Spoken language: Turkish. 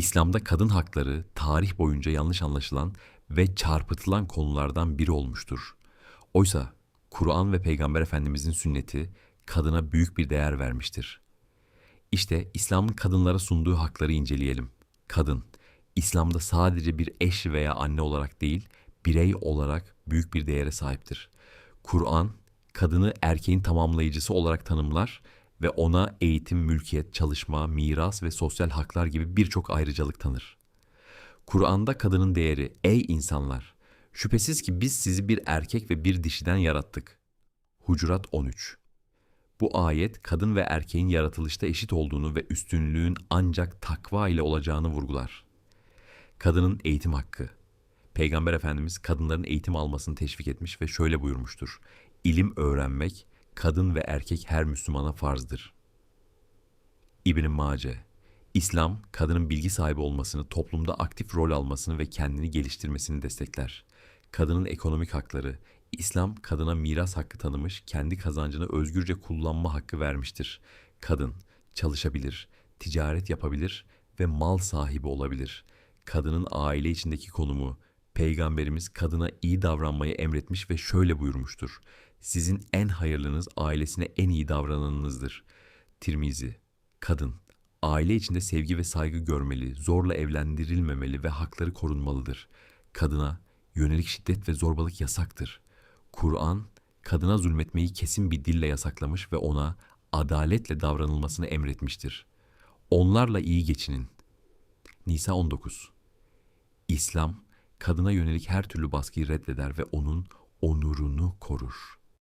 İslam'da kadın hakları tarih boyunca yanlış anlaşılan ve çarpıtılan konulardan biri olmuştur. Oysa Kur'an ve Peygamber Efendimizin sünneti kadına büyük bir değer vermiştir. İşte İslam'ın kadınlara sunduğu hakları inceleyelim. Kadın, İslam'da sadece bir eş veya anne olarak değil, birey olarak büyük bir değere sahiptir. Kur'an, kadını erkeğin tamamlayıcısı olarak tanımlar ve ona eğitim, mülkiyet, çalışma, miras ve sosyal haklar gibi birçok ayrıcalık tanır. Kur'an'da kadının değeri, ey insanlar! Şüphesiz ki biz sizi bir erkek ve bir dişiden yarattık. Hucurat 13 Bu ayet kadın ve erkeğin yaratılışta eşit olduğunu ve üstünlüğün ancak takva ile olacağını vurgular. Kadının eğitim hakkı. Peygamber Efendimiz kadınların eğitim almasını teşvik etmiş ve şöyle buyurmuştur. İlim öğrenmek kadın ve erkek her Müslümana farzdır. İbn Mace İslam, kadının bilgi sahibi olmasını, toplumda aktif rol almasını ve kendini geliştirmesini destekler. Kadının ekonomik hakları, İslam kadına miras hakkı tanımış, kendi kazancını özgürce kullanma hakkı vermiştir. Kadın çalışabilir, ticaret yapabilir ve mal sahibi olabilir. Kadının aile içindeki konumu, Peygamberimiz kadına iyi davranmayı emretmiş ve şöyle buyurmuştur. Sizin en hayırlınız ailesine en iyi davrananınızdır. Tirmizi, kadın, aile içinde sevgi ve saygı görmeli, zorla evlendirilmemeli ve hakları korunmalıdır. Kadına yönelik şiddet ve zorbalık yasaktır. Kur'an, kadına zulmetmeyi kesin bir dille yasaklamış ve ona adaletle davranılmasını emretmiştir. Onlarla iyi geçinin. Nisa 19 İslam, kadına yönelik her türlü baskıyı reddeder ve onun onurunu korur.